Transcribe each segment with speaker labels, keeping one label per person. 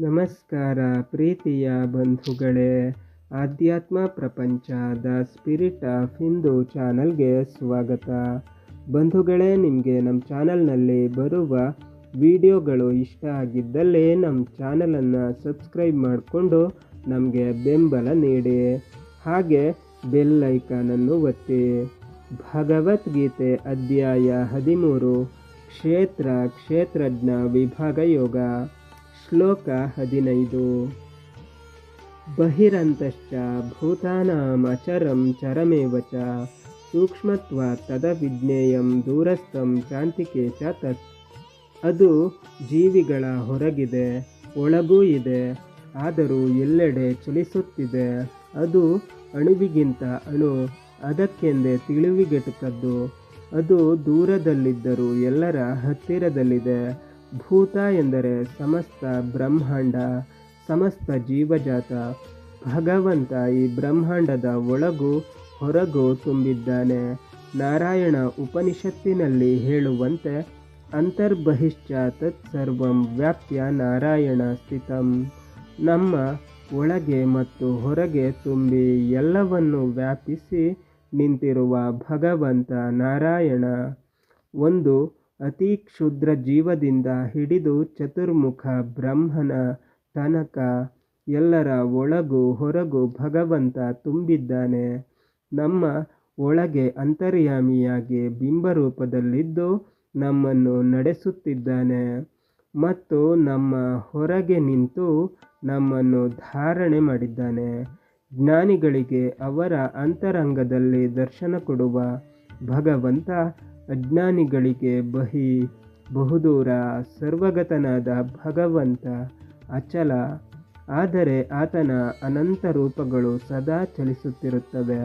Speaker 1: ನಮಸ್ಕಾರ ಪ್ರೀತಿಯ ಬಂಧುಗಳೇ. ಆಧ್ಯಾತ್ಮ ಪ್ರಪಂಚ ದ ಸ್ಪಿರಿಟ್ ಆಫ್ ಹಿಂದೂ ಚಾನಲ್ಗೆ ಸ್ವಾಗತ. ಬಂಧುಗಳೇ, ನಿಮಗೆ ನಮ್ಮ ಚಾನಲ್ನಲ್ಲಿ ಬರುವ ವಿಡಿಯೋಗಳು ಇಷ್ಟ ಆಗಿದ್ದಲ್ಲಿ ನಮ್ಮ ಚಾನಲನ್ನು ಸಬ್ಸ್ಕ್ರೈಬ್ ಮಾಡಿಕೊಂಡು ನಮಗೆ ಬೆಂಬಲ ನೀಡಿ. ಹಾಗೆ ಬೆಲ್ ಐಕಾನನ್ನು ಒತ್ತಿ. ಭಗವದ್ಗೀತೆ ಅಧ್ಯಾಯ ಹದಿಮೂರು, ಕ್ಷೇತ್ರ, ಕ್ಷೇತ್ರಜ್ಞ ವಿಭಾಗ ಯೋಗ. ಶ್ಲೋಕ ಹದಿನೈದು. ಬಹಿರಂತಶ್ಚ ಭೂತಾನಾಂ ಅಚರಂ ಚರಮೇವ ಚ. ಸೂಕ್ಷ್ಮತ್ವ ತದವಿಜ್ಞೇಯಂ ದೂರಸ್ಥಂ ಚಾಂತಿಕೆ ಚ ತತ್. ಅದು ಜೀವಿಗಳ ಹೊರಗಿದೆ, ಒಳಗೂ ಇದೆ, ಆದರೂ ಎಲ್ಲೆಡೆ ಚಲಿಸುತ್ತಿದೆ. ಅದು ಅಣುವಿಗಿಂತ ಅಣು, ಅದಕ್ಕೆಂದೇ ತಿಳಿವಿಗೆಟುಕದ್ದು. ಅದು ದೂರದಲ್ಲಿದ್ದರೂ ಎಲ್ಲರ ಹತ್ತಿರದಲ್ಲಿದೆ. ಭೂತ ಎಂದರೆ ಸಮಸ್ತ ಬ್ರಹ್ಮಾಂಡ, ಸಮಸ್ತ ಜೀವಜಾತ. ಭಗವಂತ ಈ ಬ್ರಹ್ಮಾಂಡದ ಒಳಗೂ ಹೊರಗು ತುಂಬಿದ್ದಾನೆ. ನಾರಾಯಣ ಉಪನಿಷತ್ತಿನಲ್ಲಿ ಹೇಳುವಂತೆ, ಅಂತರ್ಬಹಿಶ್ಚ ತತ್ಸರ್ವಂ ವ್ಯಾಪ್ಯ ನಾರಾಯಣ ಸ್ಥಿತಂ. ನಮ್ಮ ಒಳಗೆ ಮತ್ತು ಹೊರಗೆ ತುಂಬಿ ಎಲ್ಲವನ್ನು ವ್ಯಾಪಿಸಿ ನಿಂತಿರುವ ಭಗವಂತ ನಾರಾಯಣ. ಒಂದು ಅತಿ ಕ್ಷುದ್ರ ಜೀವದಿಂದ ಹಿಡಿದು ಚತುರ್ಮುಖ ಬ್ರಹ್ಮನ ತನಕ ಎಲ್ಲರ ಒಳಗೂ ಹೊರಗೂ ಭಗವಂತ ತುಂಬಿದ್ದಾನೆ. ನಮ್ಮ ಒಳಗೆ ಅಂತರ್ಯಾಮಿಯಾಗಿ ಬಿಂಬರೂಪದಲ್ಲಿದ್ದು ನಮ್ಮನ್ನು ನಡೆಸುತ್ತಿದ್ದಾನೆ ಮತ್ತು ನಮ್ಮ ಹೊರಗೆ ನಿಂತು ನಮ್ಮನ್ನು ಧಾರಣೆ ಮಾಡಿದ್ದಾನೆ. ಜ್ಞಾನಿಗಳಿಗೆ ಅವರ ಅಂತರಂಗದಲ್ಲಿ ದರ್ಶನ ಕೊಡುವ ಭಗವಂತ ಅಜ್ಞಾನಿಗಳಿಗೆ ಬಹಿ ಬಹುದೂರ ಸರ್ವಗತನಾದ ಭಗವಂತ ಅಚಲ. ಆದರೆ ಆತನ ಅನಂತ ರೂಪಗಳು ಸದಾ ಚಲಿಸುತ್ತಿರುತ್ತವೆ.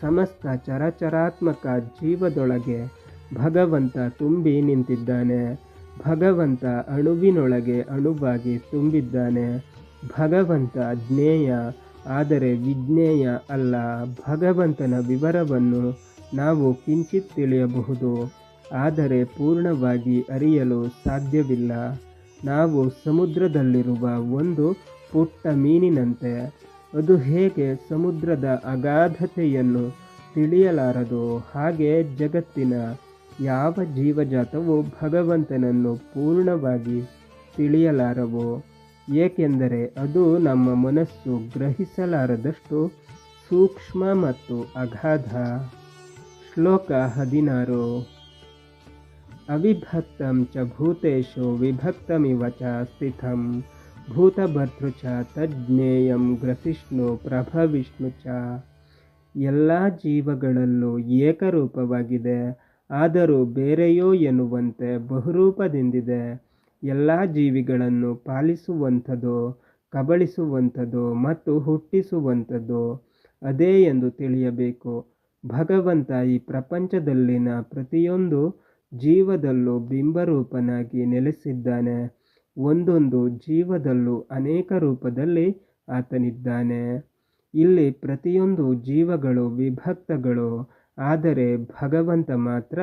Speaker 1: ಸಮಸ್ತ ಚರಾಚರಾತ್ಮಕ ಜೀವದೊಳಗೆ ಭಗವಂತ ತುಂಬಿ ನಿಂತಿದ್ದಾನೆ. ಭಗವಂತ ಅಣುವಿನೊಳಗೆ ಅಣುವಾಗಿ ತುಂಬಿದ್ದಾನೆ. ಭಗವಂತ ಜ್ಞೇಯ, ಆದರೆ ವಿಜ್ಞೇಯ ಅಲ್ಲ. ಭಗವಂತನ ವಿವರವನ್ನು ನಾವು ಕಿಂಚಿತ್ ತಿಳಿಯಬಹುದು, ಆದರೆ ಪೂರ್ಣವಾಗಿ ಅರಿಯಲು ಸಾಧ್ಯವಿಲ್ಲ. ನಾವು ಸಮುದ್ರದಲ್ಲಿರುವ ಒಂದು ಪುಟ್ಟ ಮೀನಿನಂತೆ, ಅದು ಹೇಗೆ ಸಮುದ್ರದ ಅಗಾಧತೆಯನ್ನು ತಿಳಿಯಲಾರದು ಹಾಗೆ ಜಗತ್ತಿನ ಯಾವ ಜೀವಜಾತವು ಭಗವಂತನನ್ನು ಪೂರ್ಣವಾಗಿ ತಿಳಿಯಲಾರವು, ಏಕೆಂದರೆ ಅದು ನಮ್ಮ ಮನಸ್ಸು ಗ್ರಹಿಸಲಾರದಷ್ಟು ಸೂಕ್ಷ್ಮ ಮತ್ತು ಅಗಾಧ. ಶ್ಲೋಕ ಹದಿನಾರು. ಅವಿಭಕ್ತಂ ಚ ಭೂತೇಶು ವಿಭಕ್ತಮಿವ ಚ ಸ್ಥಿತಂ. ಭೂತಭರ್ತೃ ಚ ತಜ್ಞೇಯಂ ಗ್ರಸಿಷ್ಣು ಪ್ರಭವಿಷ್ಣು ಚ. ಎಲ್ಲ ಜೀವಗಳಲ್ಲೂ ಏಕರೂಪವಾಗಿದೆ. ಆದರೂ ಬೇರೆಯೋ ಎನ್ನುವಂತೆ ಬಹುರೂಪದಿಂದಿದೆ. ಎಲ್ಲ ಜೀವಿಗಳನ್ನು ಪಾಲಿಸುವಂಥದ್ದು ಕಬಳಿಸುವಂಥದ್ದು ಮತ್ತು ಹುಟ್ಟಿಸುವಂಥದ್ದು ಅದೇ ಎಂದು ತಿಳಿಯಬೇಕು. ಭಗವಂತ ಈ ಪ್ರಪಂಚದಲ್ಲಿನ ಪ್ರತಿಯೊಂದು ಜೀವದಲ್ಲೂ ಬಿಂಬರೂಪನಾಗಿ ನೆಲೆಸಿದ್ದಾನೆ. ಒಂದೊಂದು ಜೀವದಲ್ಲೂ ಅನೇಕ ರೂಪದಲ್ಲಿ ಆತನಿದ್ದಾನೆ. ಇಲ್ಲಿ ಪ್ರತಿಯೊಂದು ಜೀವಗಳು ವಿಭಕ್ತಗಳು, ಆದರೆ ಭಗವಂತ ಮಾತ್ರ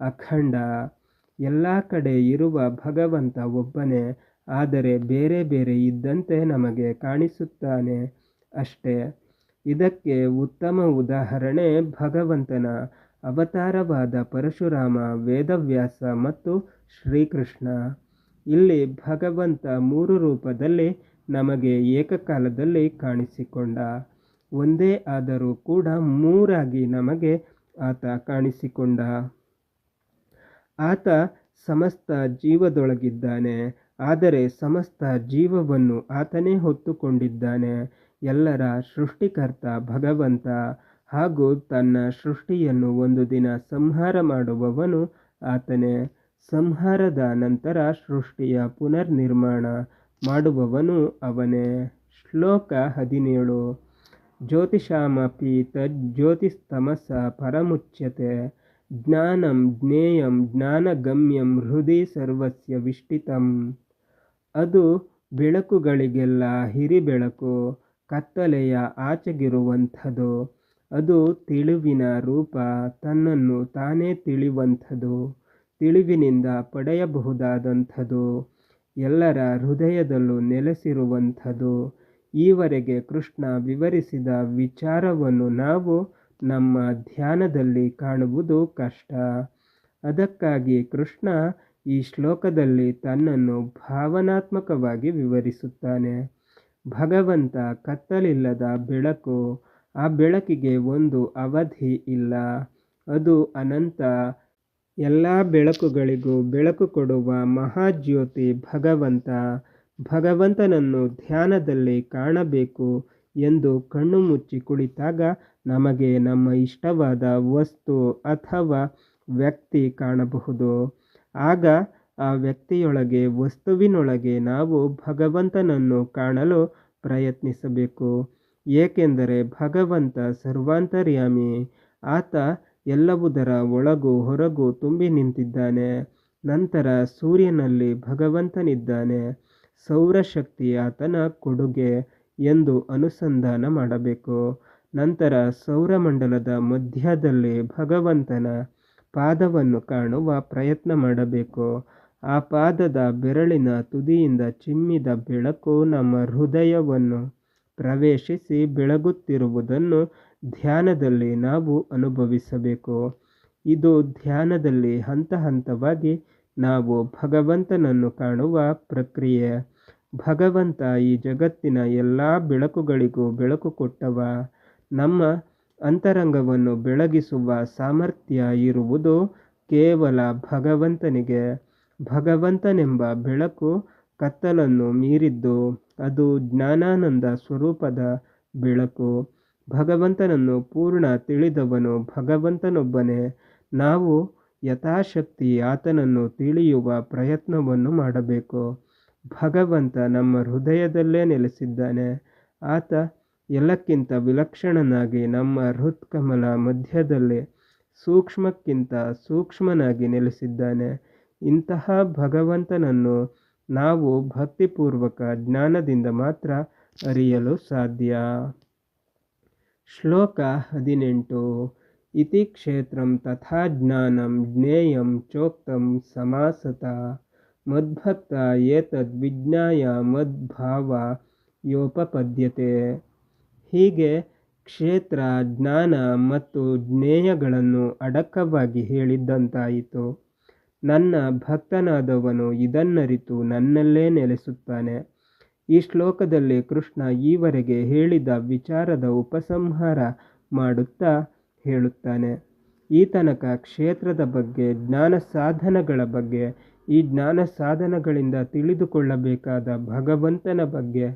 Speaker 1: ಅಖಂಡ. ಎಲ್ಲ ಕಡೆ ಇರುವ ಭಗವಂತ ಒಬ್ಬನೇ, ಆದರೆ ಬೇರೆ ಬೇರೆ ಇದ್ದಂತೆ ನಮಗೆ ಕಾಣಿಸುತ್ತಾನೆ. ಅಷ್ಟೇ. ಇದಕ್ಕೆ ಉತ್ತಮ ಉದಾಹರಣೆ ಭಗವಂತನ ಅವತಾರವಾದ ಪರಶುರಾಮ, ವೇದವ್ಯಾಸ ಮತ್ತು ಶ್ರೀಕೃಷ್ಣ. ಇಲ್ಲಿ ಭಗವಂತ ಮೂರು ರೂಪದಲ್ಲಿ ನಮಗೆ ಏಕಕಾಲದಲ್ಲಿ ಕಾಣಿಸಿಕೊಂಡ. ಒಂದೇ ಆದರೂ ಕೂಡ ಮೂರಾಗಿ ನಮಗೆ ಆತ ಕಾಣಿಸಿಕೊಂಡ. ಆತ ಸಮಸ್ತ ಜೀವದೊಳಗಿದ್ದಾನೆ, ಆದರೆ ಸಮಸ್ತ ಜೀವವನ್ನು ಆತನೇ ಹೊತ್ತುಕೊಂಡಿದ್ದಾನೆ. ಎಲ್ಲರ ಸೃಷ್ಟಿಕರ್ತ ಭಗವಂತ ಹಾಗೂ ತನ್ನ ಸೃಷ್ಟಿಯನ್ನು ಒಂದು ದಿನ ಸಂಹಾರ ಮಾಡುವವನು ಆತನೇ. ಸಂಹಾರದ ನಂತರ ಸೃಷ್ಟಿಯ ಪುನರ್ನಿರ್ಮಾಣ ಮಾಡುವವನು ಅವನೇ. ಶ್ಲೋಕ ಹದಿನೇಳು. ಜ್ಯೋತಿಷಾಮಪಿ ತಜ್ಜ್ಯೋತಿಸ್ತಮಸ ಪರಮುಚ್ಯತೆ. ಜ್ಞಾನಂ ಜ್ಞೇಯಂ ಜ್ಞಾನಗಮ್ಯಂ ಹೃದಯ ಸರ್ವಸ್ಯ ವಿಷ್ಟಿತಂ. ಅದು ಬೆಳಕುಗಳಿಗೆಲ್ಲ ಹಿರಿಬೆಳಕು. ಕತ್ತಲೆಯ ಆಚೆಗಿರುವಂಥದ್ದು ಅದು ತಿಳಿವಿನ ರೂಪ, ತನ್ನನ್ನು ತಾನೇ ತಿಳಿಯುವಂಥದ್ದು ತಿಳಿವಿನಿಂದ ಪಡೆಯಬಹುದಾದಂಥದ್ದು ಎಲ್ಲರ ಹೃದಯದಲ್ಲೂ ನೆಲೆಸಿರುವಂಥದ್ದು ಈವರೆಗೆ ಕೃಷ್ಣ ವಿವರಿಸಿದ ವಿಚಾರವನ್ನು ನಾವು ನಮ್ಮ ಧ್ಯಾನದಲ್ಲಿ ಕಾಣುವುದು ಕಷ್ಟ. ಅದಕ್ಕಾಗಿ ಕೃಷ್ಣ ಈ ಶ್ಲೋಕದಲ್ಲಿ ತನ್ನನ್ನು ಭಾವನಾತ್ಮಕವಾಗಿ ವಿವರಿಸುತ್ತಾನೆ. ಭಗವಂತ ಕತ್ತಲಿಲ್ಲದ ಬೆಳಕು, ಆ ಬೆಳಕಿಗೆ ಒಂದು ಅವಧಿ ಇಲ್ಲ. ಅದು ಅನಂತ. ಎಲ್ಲ ಬೆಳಕುಗಳಿಗೂ ಬೆಳಕು ಕೊಡುವ ಮಹಾಜ್ಯೋತಿ ಭಗವಂತ. ಭಗವಂತನನ್ನು ಧ್ಯಾನದಲ್ಲಿ ಕಾಣಬೇಕು ಎಂದು ಕಣ್ಣು ಮುಚ್ಚಿ ಕುಳಿತಾಗ ನಮಗೆ ನಮ್ಮ ಇಷ್ಟವಾದ ವಸ್ತು ಅಥವಾ ವ್ಯಕ್ತಿ ಕಾಣಬಹುದು. ಆಗ ಆ ವ್ಯಕ್ತಿಯೊಳಗೆ, ವಸ್ತುವಿನೊಳಗೆ ನಾವು ಭಗವಂತನನ್ನು ಕಾಣಲು ಪ್ರಯತ್ನಿಸಬೇಕು. ಏಕೆಂದರೆ ಭಗವಂತ ಸರ್ವಾಂತರ್ಯಾಮಿ. ಆತ ಎಲ್ಲವುದರ ಒಳಗೂ ಹೊರಗೂ ತುಂಬಿ ನಿಂತಿದ್ದಾನೆ. ನಂತರ ಸೂರ್ಯನಲ್ಲಿ ಭಗವಂತನಿದ್ದಾನೆ. ಸೌರಶಕ್ತಿ ಆತನ ಕೊಡುಗೆ ಎಂದು ಅನುಸಂಧಾನ ಮಾಡಬೇಕು. ನಂತರ ಸೌರಮಂಡಲದ ಮಧ್ಯದಲ್ಲಿ ಭಗವಂತನ ಪಾದವನ್ನು ಕಾಣುವ ಪ್ರಯತ್ನ ಮಾಡಬೇಕು. ಆ ಪಾದದ ಬೆರಳಿನ ತುದಿಯಿಂದ ಚಿಮ್ಮಿದ ಬೆಳಕು ನಮ್ಮ ಹೃದಯವನ್ನು ಪ್ರವೇಶಿಸಿ ಬೆಳಗುತ್ತಿರುವುದನ್ನು ಧ್ಯಾನದಲ್ಲಿ ನಾವು ಅನುಭವಿಸಬೇಕು. ಇದು ಧ್ಯಾನದಲ್ಲಿ ಹಂತ ಹಂತವಾಗಿ ನಾವು ಭಗವಂತನನ್ನು ಕಾಣುವ ಪ್ರಕ್ರಿಯೆ. ಭಗವಂತ ಈ ಜಗತ್ತಿನ ಎಲ್ಲ ಬೆಳಕುಗಳಿಗೂ ಬೆಳಕು ಕೊಟ್ಟವ. ನಮ್ಮ ಅಂತರಂಗವನ್ನು ಬೆಳಗಿಸುವ ಸಾಮರ್ಥ್ಯ ಇರುವುದು ಕೇವಲ ಭಗವಂತನಿಗೆ. ಭಗವಂತನೆಂಬ ಬೆಳಕು ಕತ್ತಲನ್ನು ಮೀರಿದ್ದು, ಅದು ಜ್ಞಾನಾನಂದ ಸ್ವರೂಪದ ಬೆಳಕು. ಭಗವಂತನನ್ನು ಪೂರ್ಣ ತಿಳಿದವನು ಭಗವಂತನೊಬ್ಬನೇ. ನಾವು ಯಥಾಶಕ್ತಿ ಆತನನ್ನು ತಿಳಿಯುವ ಪ್ರಯತ್ನವನ್ನು ಮಾಡಬೇಕು. ಭಗವಂತ ನಮ್ಮ ಹೃದಯದಲ್ಲೇ ನೆಲೆಸಿದ್ದಾನೆ. ಆತ ಎಲ್ಲಕ್ಕಿಂತ ವಿಲಕ್ಷಣನಾಗಿ ನಮ್ಮ ಹೃತ್ಕಮಲ ಮಧ್ಯದಲ್ಲಿ ಸೂಕ್ಷ್ಮಕ್ಕಿಂತ ಸೂಕ್ಷ್ಮನಾಗಿ ನೆಲೆಸಿದ್ದಾನೆ. ಇಂತಹ ಭಗವಂತನನ್ನು ನಾವು ಭಕ್ತಿಪೂರ್ವಕ ಜ್ಞಾನದಿಂದ ಮಾತ್ರ ಅರಿಯಲು ಸಾಧ್ಯ. ಶ್ಲೋಕ ಹದಿನೆಂಟು. ಇತಿ ಕ್ಷೇತ್ರಂ ತಥಾ ಜ್ಞಾನಂ ಜ್ಞೇಯಂ ಚೋಕ್ತಂ ಸಮಾಸತ. ಮದ್ಭಕ್ತ ಏತದ್ ವಿಜ್ಞಾಯ ಮದ್ಭಾವ ಯೋಪಪದ್ಯತೆ. ಹೀಗೆ ಕ್ಷೇತ್ರ, ಜ್ಞಾನ ಮತ್ತು ಜ್ಞೇಯಗಳನ್ನು ಅಡಕವಾಗಿ ಹೇಳಿದ್ದಂತಾಯಿತು ನನ್ನ ಭಕ್ತನಾದವನು ಇದನ್ನರಿತು ನನ್ನಲ್ಲೇ ನೆಲೆಸುತ್ತಾನೆ. ಈ ಶ್ಲೋಕದಲ್ಲಿ ಕೃಷ್ಣ ಈವರೆಗೆ ಹೇಳಿದ ವಿಚಾರದ ಉಪಸಂಹಾರ ಮಾಡುತ್ತಾ ಹೇಳುತ್ತಾನೆ. ಈ ತನಕ ಕ್ಷೇತ್ರದ ಬಗ್ಗೆ, ಜ್ಞಾನ ಸಾಧನಗಳ ಬಗ್ಗೆ, ಈ ಜ್ಞಾನ ಸಾಧನಗಳಿಂದ ತಿಳಿದುಕೊಳ್ಳಬೇಕಾದ ಭಗವಂತನ ಬಗ್ಗೆ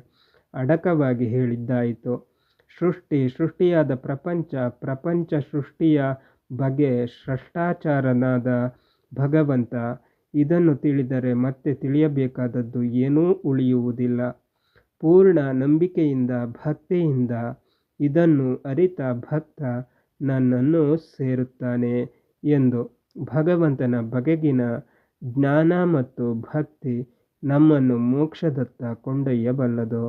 Speaker 1: ಅಡಕವಾಗಿ ಹೇಳಿದ್ದಾಯಿತು. ಸೃಷ್ಟಿ ಸೃಷ್ಟಿಯಾದ ಪ್ರಪಂಚ ಪ್ರಪಂಚ ಸೃಷ್ಟಿಯ ಬಗ್ಗೆ ಸೃಷ್ಟಾಚಾರನಾದ ಭಗವಂತ ಇದನ್ನು ತಿಳಿದರೆ ಮತ್ತೆ ತಿಳಿಯಬೇಕಾದದ್ದು ಏನೂ ಉಳಿಯುವುದಿಲ್ಲ. ಪೂರ್ಣ ನಂಬಿಕೆಯಿಂದ, ಭಕ್ತಿಯಿಂದ ಇದನ್ನು ಅರಿತ ಭಕ್ತ ನನ್ನನ್ನು ಸೇರುತ್ತಾನೆ ಎಂದು ಭಗವಂತನ ಬಗೆಗಿನ ಜ್ಞಾನ ಮತ್ತು ಭಕ್ತಿ ನಮ್ಮನ್ನು ಮೋಕ್ಷದತ್ತ ಕೊಂಡೊಯ್ಯಬಲ್ಲದು.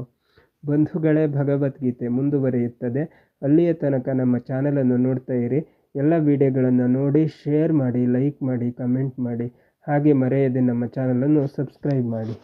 Speaker 1: ಬಂಧುಗಳೇ, ಭಗವದ್ಗೀತೆ ಮುಂದುವರಿಯುತ್ತದೆ. ಅಲ್ಲಿಯ ತನಕ ನಮ್ಮ ಚಾನಲನ್ನು ನೋಡ್ತಾ ಇರಿ. ಎಲ್ಲ ವಿಡಿಯೋಗಳನ್ನು ನೋಡಿ ಶೇರ್ ಮಾಡಿ ಲೈಕ್ ಮಾಡಿ ಕಮೆಂಟ್ ಮಾಡಿ. ಹಾಗೆ ಮರೆಯದೆ ನಮ್ಮ ಚಾನಲನ್ನು ಸಬ್ಸ್ಕ್ರೈಬ್ ಮಾಡಿ.